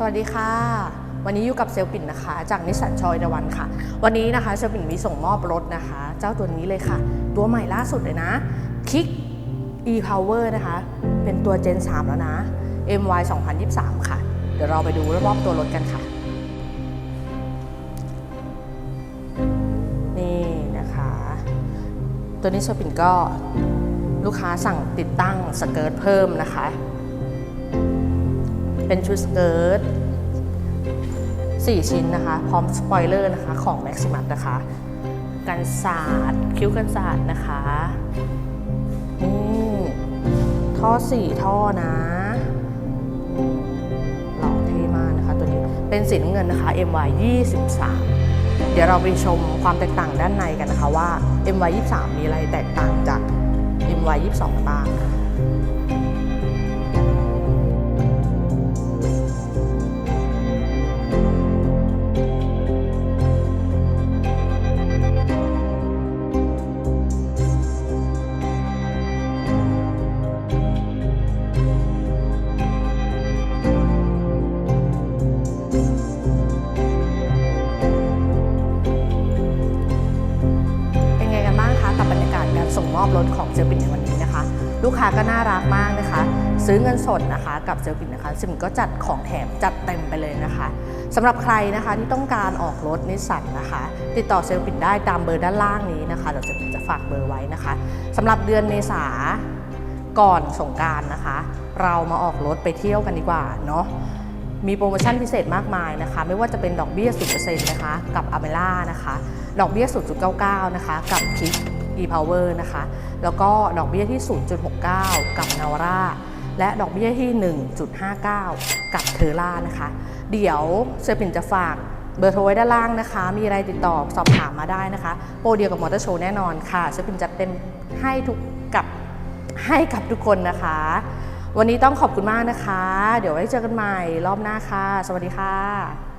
สวัสดีค่ะ วันนี้อยู่กับเซลลปิ่นนะคะ จากนิสสันชอยดวันค่ะ วันนี้นะคะเซลลปิ่นมีส่งมอบรถนะคะ เจ้าตัวนี้เลยค่ะ ตัวใหม่ล่าสุดเลยนะคิก e-power นะคะ เป็นตัว Gen 3 แล้วนะ MY 2023 ค่ะ เดี๋ยวเราไปดูรอบๆตัวรถกันค่ะ นี่นะคะ ตัวนี้เซลลปิ่นก็ลูกค้าสั่งติดตั้งสเกิร์ตเพิ่มนะคะ เป็นชุดสเกิร์ต4 ชิ้นนะคะ พร้อมสปอยเลอร์นะคะ ของ Maximus นะคะ กันศาสตร์คิ้วกันศาสตร์นะคะนี่ท่อ 4 ท่อนะหล่อเท่มากนะคะตัวนี้เป็นสีน้ำเงินนะคะ MY 23 เดี๋ยวเราไปชมความแตกต่างด้านในกันนะคะว่า MY 23 มีอะไรแตกต่างจาก MY 22 บ้าง อบรถของเซลปินในวันนี้นะคะ ลูกค้าก็น่ารักมากนะคะ ซื้อเงินสดนะคะ กับเซลปินนะคะซิมก็จัดของแถมจัดเต็มไปเลยนะคะสำหรับใครนะคะที่ต้องการออกรถนิสสันนะคะ ติดต่อเซลปินได้ตามเบอร์ด้านล่างนี้นะคะเดี๋ยวเซลปินจะฝากเบอร์ไว้นะคะสำหรับเดือนเมษาก่อนสงการนะคะ เรามาออกรถไปเที่ยวกันดีกว่าเนาะมีโปรโมชั่นพิเศษมากมายนะคะ ไม่ว่าจะเป็นดอกเบี้ย 0%นะคะ กับอเมล่านะคะ ดอกเบี้ย 0.99 นะคะ กับคิก e-power นะคะ แล้วก็ดอกเบี้ยที่ 0.69 กับนาวราและดอกเบี้ยที่ 1.59 กับเทอร่านะคะ เดี๋ยวเซอร์ปินจะฝากเบอร์โทรไว้ด้านล่างนะคะ มีอะไรติดต่อสอบถามมาได้นะคะ โปรเดียวกับมอเตอร์โชว์แน่นอนค่ะเซอร์ปินจัดเต็มให้ทุกกับให้กับทุกคนนะคะ วันนี้ต้องขอบคุณมากนะคะ เดี๋ยวไว้เจอกันใหม่รอบหน้าค่ะ สวัสดีค่ะ